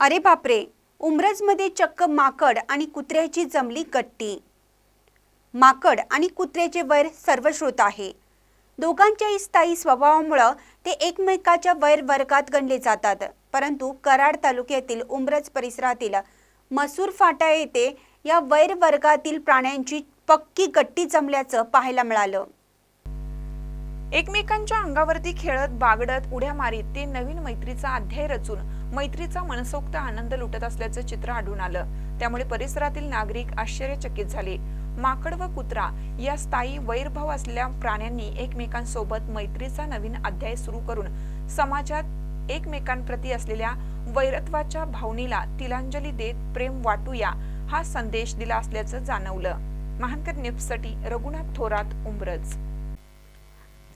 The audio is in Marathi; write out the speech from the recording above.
अरे बापरे उमरजमध्ये चक्क माकड आणि कुत्र्याची जमली गट्टी. माकड आणि कुत्र्याचे वैर सर्वश्रुत आहे. दोघांच्याही स्थायी स्वभावामुळं ते एकमेकाच्या वैर वर्गात गणले जातात. परंतु कराड तालुक्यातील उमरज परिसरातील मसूर फाटा येथे या वैर वर्गातील प्राण्यांची पक्की गट्टी जमल्याचं पाहायला मिळालं. एकमेकांच्या अंगावरती खेळत बागडत उड्या मारीत ते नवीन मैत्रीचा अध्याय रचून मैत्रीचा मनसोक्त आनंद लुटत असल्याचं चित्र आढळून आलं. त्यामुळे परिसरातील नागरिक आश्चर्यचकित झाले. माकड व कुत्रा या स्थायी वैरभाव असलेल्या प्राण्यांनी एकमेकांसोबत मैत्रीचा नवीन अध्याय सुरू करून समाजात एकमेकांप्रती असलेल्या वैरत्वाच्या भावनेला तिलांजली देत प्रेम वाटूया हा संदेश दिला असल्याचं जाणवलं. महानकर न्यूजसाठी रघुनाथ थोरात उमरज.